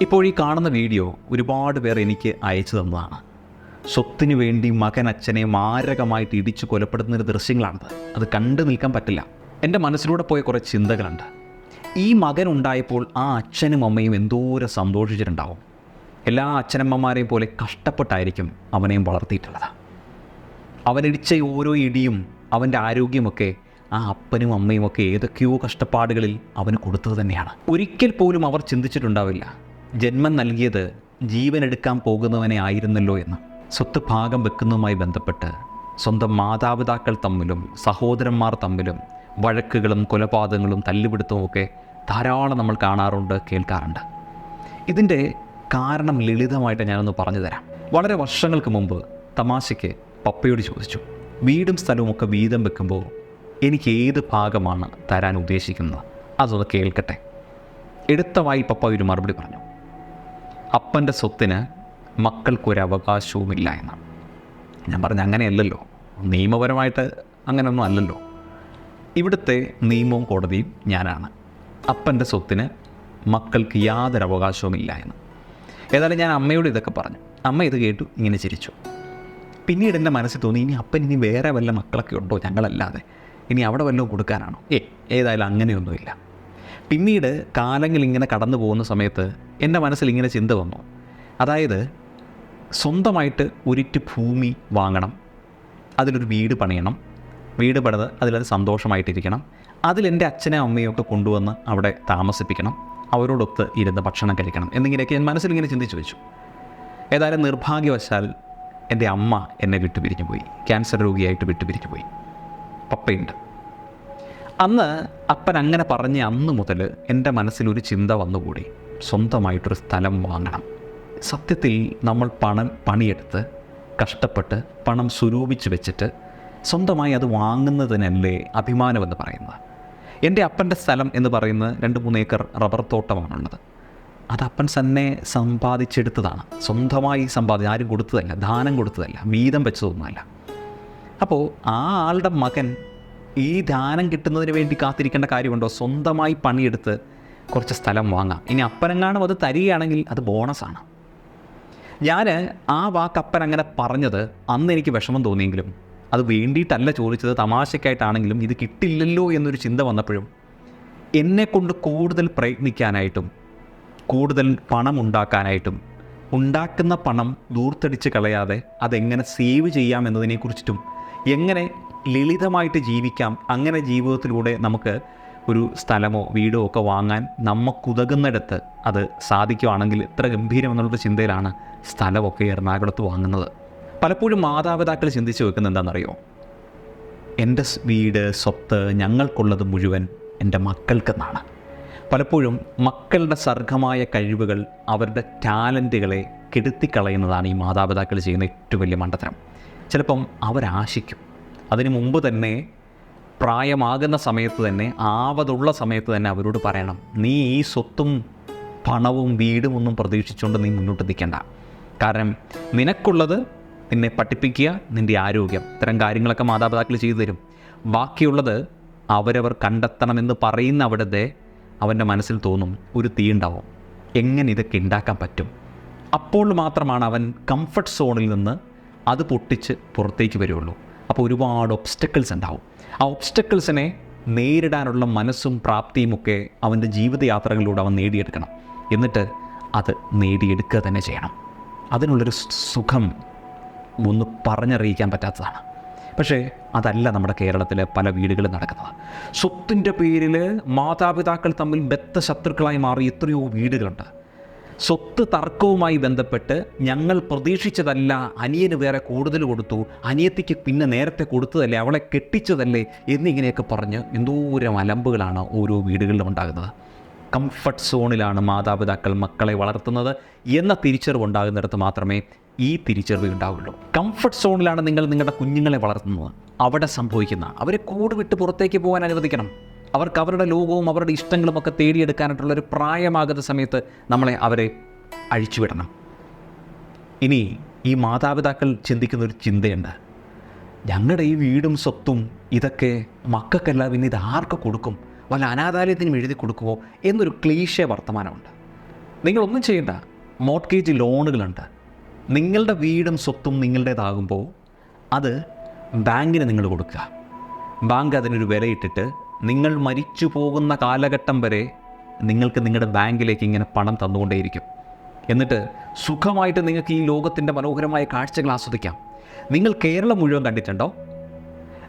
ഇപ്പോൾ ഈ കാണുന്ന വീഡിയോ ഒരുപാട് പേർ എനിക്ക് അയച്ചു തന്നതാണ്. സ്വത്തിനു വേണ്ടി മകൻ അച്ഛനെ മാരകമായിട്ട് ഇടിച്ചു കൊലപ്പെടുത്തുന്ന ഒരു ദൃശ്യങ്ങളാണത്. അത് കണ്ടു നിൽക്കാൻ പറ്റില്ല. എന്റെ മനസ്സിലൂടെ പോയ കുറേ ചിന്തകളുണ്ട്. ഈ മകൻ ഉണ്ടായപ്പോൾ ആ അച്ഛനും അമ്മയും എന്തോരം സന്തോഷിച്ചിട്ടുണ്ടാവും. എല്ലാ അച്ഛനമ്മമാരെയും പോലെ കഷ്ടപ്പെട്ടായിരിക്കും അവനെയും വളർത്തിയിട്ടുള്ളത്. അവനിടിച്ച ഓരോ ഇടിയും അവന്റെ ആരോഗ്യമൊക്കെ ആ അപ്പനും അമ്മയും ഒക്കെ ഏതൊക്കെയോ കഷ്ടപ്പാടുകളിൽ അവന് കൊടുത്തത് തന്നെയാണ്. ഒരിക്കൽ പോലും അവർ ചിന്തിച്ചിട്ടുണ്ടാവില്ല. ജന്മം നൽകിയത് ജീവനെടുക്കാൻ പോകുന്നവനെ ആയിരുന്നല്ലോ എന്ന്. സ്വത്ത് ഭാഗം വെക്കുന്നതുമായി ബന്ധപ്പെട്ട് സ്വന്തം മാതാപിതാക്കൾ തമ്മിലും സഹോദരന്മാർ തമ്മിലും വഴക്കുകളും കൊലപാതകങ്ങളും തല്ലുപിടുത്തവും ഒക്കെ ധാരാളം നമ്മൾ കാണാറുണ്ട് കേൾക്കാറുണ്ട്. ഇതിന്റെ കാരണം ലളിതമായിട്ട് ഞാനൊന്ന് പറഞ്ഞു തരാം. വളരെ വർഷങ്ങൾക്ക് മുമ്പ് തമാശയ്ക്ക് പപ്പയോട് ചോദിച്ചു വീടും സ്ഥലവും ഒക്കെ വീതം വെക്കുമ്പോൾ എനിക്ക് ഏത് ഭാഗമാണ് തരാൻ ഉദ്ദേശിക്കുന്നത്? അതൊന്ന് കേൾക്കട്ടെ. എടുത്തവായി പപ്പ ഒരു മറുപടി പറഞ്ഞു അപ്പന്റെ സ്വത്തിന് മക്കൾക്കൊരു അവകാശവുമില്ല എന്ന് ഞാൻ പറഞ്ഞ അങ്ങനെയല്ലല്ലോ. നിയമപരമായിട്ട് അങ്ങനെയൊന്നും അല്ലല്ലോ. ഇവിടുത്തെ നിയമവും കോടതിയും ഞാനാണ്. അപ്പന്റെ സ്വത്തിന് മക്കൾക്ക് യാതൊരു അവകാശവുമില്ല എന്ന്. ഏതായാലും ഞാൻ അമ്മയോട് ഇതൊക്കെ പറഞ്ഞു. അമ്മ ഇത് കേട്ടു ഇങ്ങനെ ചിരിച്ചു. പിന്നീട് എന്റെ മനസ്സിൽ തോന്നി ഇനി അപ്പൻ ഇനി വേറെ വല്ല മക്കളൊക്കെ ഉണ്ടോ ഞങ്ങളല്ലാതെ? ഇനി അവിടെ വല്ലതും കൊടുക്കാനാണോ? ഏ ഏതായാലും അങ്ങനെയൊന്നുമില്ല. പിന്നീട് കാലങ്ങൾ ഇങ്ങനെ കടന്നു പോകുന്ന സമയത്ത് എന്റെ മനസ്സിൽ ഇങ്ങനെ ചിന്ത വന്നു. അതായത് സ്വന്തമായിട്ട് ഒരിറ്റ് ഭൂമി വാങ്ങണം അതിലൊരു വീട് പണിയണം വീട് പണിത് അതിലത് സന്തോഷമായിട്ടിരിക്കണം അതിലെന്റെ അച്ഛനെ അമ്മയൊക്കെ കൊണ്ടുവന്ന് അവിടെ താമസിപ്പിക്കണം അവരോടൊത്ത് ഇരുന്ന് ഭക്ഷണം കഴിക്കണം എന്നിങ്ങനെയൊക്കെ ഞാൻ മനസ്സിൽ ഇങ്ങനെ ചിന്തിച്ചു വെച്ചു. ഏതായാലും നിർഭാഗ്യവശാൽ എന്റെ അമ്മ എന്നെ വിട്ടുപിരിഞ്ഞു പോയി ക്യാൻസർ രോഗിയായിട്ട് വിട്ടുപിരിഞ്ഞു പോയി പപ്പയുണ്ട്. അന്ന് അപ്പൻ അങ്ങനെ പറഞ്ഞ അന്ന് മുതൽ എന്റെ മനസ്സിലൊരു ചിന്ത വന്നുകൂടി. സ്വന്തമായിട്ടൊരു സ്ഥലം വാങ്ങണം. സത്യത്തിൽ നമ്മൾ പണം പണിയെടുത്ത് കഷ്ടപ്പെട്ട് പണം സ്വരൂപിച്ച് വെച്ചിട്ട് സ്വന്തമായി അത് വാങ്ങുന്നതിനല്ലേ അഭിമാനമെന്ന് പറയുന്നത്? എന്റെ അപ്പന്റെ സ്ഥലം എന്ന് പറയുന്നത് രണ്ട് മൂന്ന് ഏക്കർ റബ്ബർ തോട്ടമാണുള്ളത്. അത് അപ്പൻ തന്നെ സമ്പാദിച്ചെടുത്തതാണ്. സ്വന്തമായി സമ്പാദിച്ച് ആരും കൊടുത്തതല്ല ദാനം കൊടുത്തതല്ല വീതം വെച്ചതൊന്നുമല്ല. അപ്പോൾ ആ ആളുടെ മകൻ ഈ ദാനം കിട്ടുന്നതിന് വേണ്ടി കാത്തിരിക്കേണ്ട കാര്യമുണ്ടോ? സ്വന്തമായി പണിയെടുത്ത് കുറച്ച് സ്ഥലം വാങ്ങാം. ഇനി അപ്പനെങ്ങാനും അത് തരികയാണെങ്കിൽ അത് ബോണസാണ്. ഞാൻ ആ വാക്ക് അപ്പൻ അങ്ങനെ പറഞ്ഞത് അന്ന് എനിക്ക് വിഷമം തോന്നിയെങ്കിലും അത് വേണ്ടിയിട്ടല്ല ചോദിച്ചത് തമാശയ്ക്കായിട്ടാണെങ്കിലും ഇത് കിട്ടില്ലല്ലോ എന്നൊരു ചിന്ത വന്നപ്പോഴും എന്നെക്കൊണ്ട് കൂടുതൽ പ്രയത്നിക്കാനായിട്ടും കൂടുതൽ പണം ഉണ്ടാക്കാനായിട്ടും ഉണ്ടാക്കുന്ന പണം ദൂർത്തടിച്ച് കളയാതെ അതെങ്ങനെ സേവ് ചെയ്യാം എന്നതിനെക്കുറിച്ചിട്ടും എങ്ങനെ ലളിതമായിട്ട് ജീവിക്കാം. അങ്ങനെ ജീവിതത്തിലൂടെ നമുക്ക് ഒരു സ്ഥലമോ വീടോ ഒക്കെ വാങ്ങാൻ നമുക്കുതകുന്നിടത്ത് അത് സാധിക്കുവാണെങ്കിൽ ഇത്ര ഗംഭീരം എന്നുള്ള ചിന്തയിലാണ് സ്ഥലമൊക്കെ എറണാകുളത്ത് വാങ്ങുന്നത്. പലപ്പോഴും മാതാപിതാക്കൾ ചിന്തിച്ച് വെക്കുന്നത് എന്താണെന്നറിയോ? എന്റെ വീട് സ്വത്ത് ഞങ്ങൾക്കുള്ളത് മുഴുവൻ എന്റെ മക്കൾക്കെന്നാണ്. പലപ്പോഴും മക്കളുടെ സർഗമായ കഴിവുകൾ അവരുടെ ടാലന്റുകളെ കെടുത്തിക്കളയുന്നതാണ് ഈ മാതാപിതാക്കൾ ചെയ്യുന്ന ഏറ്റവും വലിയ മണ്ടത്തരം. ചിലപ്പം അവരാശിക്കും. അതിനു മുമ്പ് തന്നെ പ്രായമാകുന്ന സമയത്ത് തന്നെ ആവതുള്ള സമയത്ത് തന്നെ അവരോട് പറയണം നീ ഈ സ്വത്തും പണവും വീടും ഒന്നും പ്രതീക്ഷിച്ചുകൊണ്ട് നീ മുന്നോട്ട് നിൽക്കേണ്ട. കാരണം നിനക്കുള്ളത് നിന്നെ പഠിപ്പിക്കുക നിന്റെ ആരോഗ്യം. ഇത്തരം കാര്യങ്ങളൊക്കെ മാതാപിതാക്കൾ ചെയ്തു തരും. ബാക്കിയുള്ളത് അവരവർ കണ്ടെത്തണമെന്ന് പറയുന്ന അവിടുത്തെ അവന്റെ മനസ്സിൽ തോന്നും ഒരു തീ ഉണ്ടാവും. എങ്ങനെ ഇതൊക്കെ ഉണ്ടാക്കാൻ പറ്റും? അപ്പോൾ മാത്രമാണ് അവൻ കംഫർട്ട് സോണിൽ നിന്ന് അത് പൊട്ടിച്ച് പുറത്തേക്ക് വരുള്ളൂ. അപ്പോൾ ഒരുപാട് ഒബ്സ്റ്റക്കിൾസ് ഉണ്ടാവും. ആ ഒബ്സ്റ്റക്കിൾസിനെ നേരിടാനുള്ള മനസ്സും പ്രാപ്തിയും ഒക്കെ അവന്റെ ജീവിതയാത്രകളിലൂടെ അവൻ നേടിയെടുക്കണം. എന്നിട്ട് അത് നേടിയെടുക്കുക തന്നെ ചെയ്യണം. അതിനുള്ളൊരു സുഖം ഒന്ന് പറഞ്ഞറിയിക്കാൻ പറ്റാത്തതാണ്. പക്ഷേ അതല്ല നമ്മുടെ കേരളത്തിലെ പല വീടുകളും നടക്കുന്നത്. സ്വത്തിന്റെ പേരിൽ മാതാപിതാക്കൾ തമ്മിൽ ബദ്ധ ശത്രുക്കളായി മാറി എത്രയോ വീടുകളുണ്ട്. സ്വത്ത് തർക്കവുമായി ബന്ധപ്പെട്ട് ഞങ്ങൾ പ്രതീക്ഷിച്ചതല്ല അനിയന് വേറെ കൂടുതൽ കൊടുത്തു. അനിയത്തിക്ക് പിന്നെ നേരത്തെ കൊടുത്തതല്ലേ അവളെ കെട്ടിച്ചതല്ലേ എന്നിങ്ങനെയൊക്കെ പറഞ്ഞ് എന്തോരം അലമ്പുകളാണ് ഓരോ വീടുകളിലും ഉണ്ടാകുന്നത്. കംഫർട്ട് സോണിലാണ് മാതാപിതാക്കൾ മക്കളെ വളർത്തുന്നത് എന്ന തിരിച്ചറിവ് ഉണ്ടാകുന്നിടത്ത് മാത്രമേ ഈ തിരിച്ചറിവ് ഉണ്ടാവുള്ളൂ. കംഫർട്ട് സോണിലാണ് നിങ്ങൾ നിങ്ങളുടെ കുഞ്ഞുങ്ങളെ വളർത്തുന്നത്. അവിടെ സംഭവിക്കുന്ന അവരെ കൂട് വിട്ട് പുറത്തേക്ക് പോകാൻ അനുവദിക്കണം. അവർക്ക് അവരുടെ ലോകവും അവരുടെ ഇഷ്ടങ്ങളും ഒക്കെ തേടിയെടുക്കാനായിട്ടുള്ളൊരു പ്രായമാകുന്ന സമയത്ത് നമ്മളെ അവരെ അഴിച്ചുവിടണം. ഇനി ഈ മാതാപിതാക്കൾ ചിന്തിക്കുന്ന ഒരു ചിന്തയുണ്ട്. ഞങ്ങളുടെ ഈ വീടും സ്വത്തും ഇതൊക്കെ മക്കൾക്കല്ല പിന്നെ ഇത് ആർക്ക് കൊടുക്കും? വല്ല അനാഥാലയത്തിനും എഴുതി കൊടുക്കുമോ എന്നൊരു ക്ലീശ വർത്തമാനമുണ്ട്. നിങ്ങളൊന്നും ചെയ്യണ്ട. മോർട്ട്ഗേജ് ലോണുകളുണ്ട്. നിങ്ങളുടെ വീടും സ്വത്തും നിങ്ങളുടേതാകുമ്പോൾ അത് ബാങ്കിന് നിങ്ങൾ കൊടുക്കുക. ബാങ്ക് അതിനൊരു വിലയിട്ടിട്ട് നിങ്ങൾ മരിച്ചു പോകുന്ന കാലഘട്ടം വരെ നിങ്ങൾക്ക് നിങ്ങളുടെ ബാങ്കിലേക്ക് ഇങ്ങനെ പണം തന്നുകൊണ്ടേയിരിക്കും. എന്നിട്ട് സുഖമായിട്ട് നിങ്ങൾക്ക് ഈ ലോകത്തിന്റെ മനോഹരമായ കാഴ്ചകൾ ആസ്വദിക്കാം. നിങ്ങൾ കേരളം മുഴുവൻ കണ്ടിട്ടുണ്ടോ?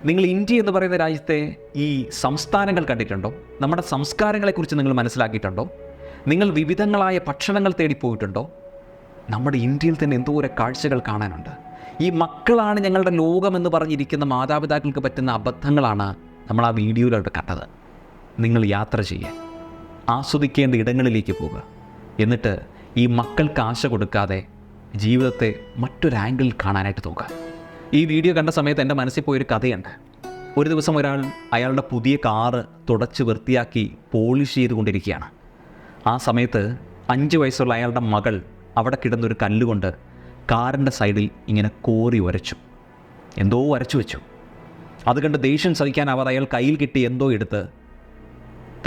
നിങ്ങൾ ഇന്ത്യ എന്ന് പറയുന്ന രാജ്യത്തെ ഈ സംസ്ഥാനങ്ങൾ കണ്ടിട്ടുണ്ടോ? നമ്മുടെ സംസ്കാരങ്ങളെക്കുറിച്ച് നിങ്ങൾ മനസ്സിലാക്കിയിട്ടുണ്ടോ? നിങ്ങൾ വിവിധങ്ങളായ ഭക്ഷണങ്ങൾ തേടിപ്പോയിട്ടുണ്ടോ നമ്മുടെ ഇന്ത്യയിൽ തന്നെ എന്തോരം കാഴ്ചകൾ കാണാനുണ്ട്. ഈ മക്കളാണ് ഞങ്ങളുടെ ലോകമെന്ന് പറഞ്ഞിരിക്കുന്ന മാതാപിതാക്കൾക്ക് പറ്റുന്ന അബദ്ധങ്ങളാണ് നമ്മൾ ആ വീഡിയോയിലോട്ട് കണ്ടത് നിങ്ങൾ യാത്ര ചെയ്യുക. ആസ്വദിക്കേണ്ട ഇടങ്ങളിലേക്ക് പോവുക എന്നിട്ട് ഈ മക്കൾക്ക് ആശ കൊടുക്കാതെ ജീവിതത്തെ മറ്റൊരു ആംഗിളിൽ കാണാനായിട്ട് നോക്കുക. ഈ വീഡിയോ കണ്ട സമയത്ത് എന്റെ മനസ്സിൽ പോയൊരു കഥയുണ്ട്. ഒരു ദിവസം ഒരാൾ അയാളുടെ പുതിയ കാറ് തുടച്ച് വൃത്തിയാക്കി പോളിഷ് ചെയ്തുകൊണ്ടിരിക്കുകയാണ്. ആ സമയത്ത് അഞ്ച് വയസ്സുള്ള അയാളുടെ മകൾ അവിടെ കിടന്നൊരു കല്ലുകൊണ്ട് കാറിന്റെ സൈഡിൽ ഇങ്ങനെ കോറി ഉരച്ചു എന്തോ വരച്ചു വെച്ചു. അത് കണ്ട് ദേഷ്യം അവർ അയാൾ കയ്യിൽ കിട്ടി എന്തോ എടുത്ത്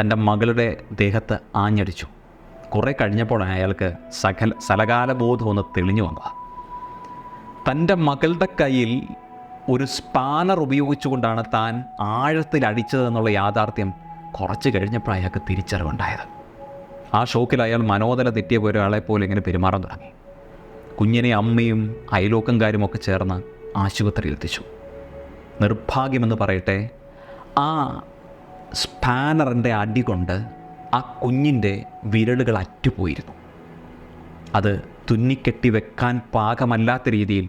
തന്റെ മകളുടെ ദേഹത്ത് ആഞ്ഞടിച്ചു. കുറേ കഴിഞ്ഞപ്പോഴാണ് അയാൾക്ക് സകല സലകാലബോധം ഒന്ന് തെളിഞ്ഞു വന്നത് തന്റെ മകളുടെ കയ്യിൽ ഒരു സ്പാനർ ഉപയോഗിച്ചുകൊണ്ടാണ് താൻ ആഴത്തിൽ അടിച്ചതെന്നുള്ള യാഥാർത്ഥ്യം കുറച്ച് കഴിഞ്ഞപ്പോൾ അയാൾക്ക് തിരിച്ചറിവുണ്ടായത്. ആ ഷോക്കിൽ അയാൾ മനോദല തെറ്റിയ ഒരാളെ പോലെ ഇങ്ങനെ പെരുമാറാൻ തുടങ്ങി. കുഞ്ഞിനെ അമ്മയും അയലോക്കംകാരും ഒക്കെ ചേർന്ന് ആശുപത്രിയിൽ എത്തിച്ചു നിർഭാഗ്യമെന്ന് പറയട്ടെ. ആ സ്പാനറിന്റെ അടി കൊണ്ട് ആ കുഞ്ഞിന്റെ വിരലുകൾ അറ്റുപോയിരുന്നു. അത് തുന്നിക്കെട്ടി വെക്കാൻ പാകമല്ലാത്ത രീതിയിൽ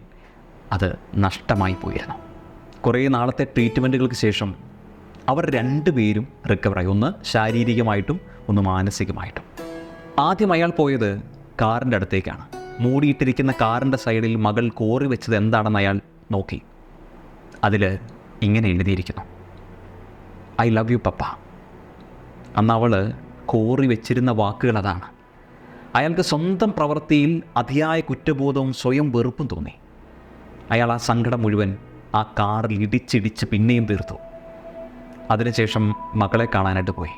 അത് നഷ്ടമായി പോയിരുന്നു. കുറേ നാളത്തെ ട്രീറ്റ്മെന്റുകൾക്ക് ശേഷം അവർ രണ്ടുപേരും റിക്കവറായി. ഒന്ന് ശാരീരികമായിട്ടും ഒന്ന് മാനസികമായിട്ടും. ആദ്യം അയാൾ പോയത് കാറിന്റെ അടുത്തേക്കാണ്. മൂടിയിട്ടിരിക്കുന്ന കാറിന്റെ സൈഡിൽ മകൾ കോറി വെച്ചത് എന്താണെന്ന് അയാൾ നോക്കി. അതിൽ ഇങ്ങനെ എഴുതിയിരിക്കുന്നു. I love you papa. അന്ന് അവൾ കോറി വെച്ചിരുന്ന വാക്കുകൾ അതാണ്. അയാൾക്ക് സ്വന്തം പ്രവൃത്തിയിൽ അതിയായ കുറ്റബോധവും സ്വയം വെറുപ്പും തോന്നി. അയാൾ ആ സങ്കടം മുഴുവൻ ആ കാറിൽ ഇടിച്ചിടിച്ച് പിന്നെയും തീർത്തു. അതിനുശേഷം മകളെ കാണാനായിട്ട് പോയി.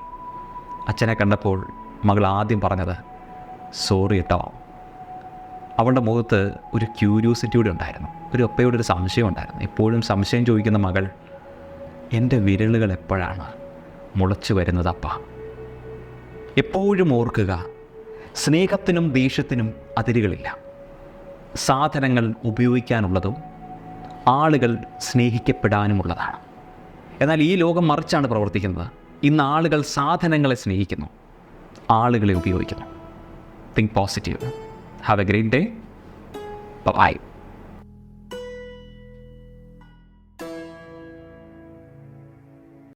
അച്ഛനെ കണ്ടപ്പോൾ മകൾ ആദ്യം പറഞ്ഞത് സോറി കേട്ടോ അവളുടെ മുഖത്ത് ഒരു ക്യൂരിയോസിറ്റി കൂടി ഉണ്ടായിരുന്നു. ഒരു ഒപ്പയോടെ ഒരു സംശയം ഉണ്ടായിരുന്നു. എപ്പോഴും സംശയം ചോദിക്കുന്ന മകൾ എന്റെ വിരലുകൾ എപ്പോഴാണ് മുളച്ചു വരുന്നത് അപ്പ? എപ്പോഴും ഓർക്കുക സ്നേഹത്തിനും ദേഷ്യത്തിനും അതിരുകളില്ല. സാധനങ്ങൾ ഉപയോഗിക്കാനുള്ളതും ആളുകൾ സ്നേഹിക്കപ്പെടാനുമുള്ളതാണ്. എന്നാൽ ഈ ലോകം മറിച്ചാണ് പ്രവർത്തിക്കുന്നത്. ഇന്ന് ആളുകൾ സാധനങ്ങളെ സ്നേഹിക്കുന്നു ആളുകളെ ഉപയോഗിക്കുന്നു. Think positive Have a great day. Bye bye.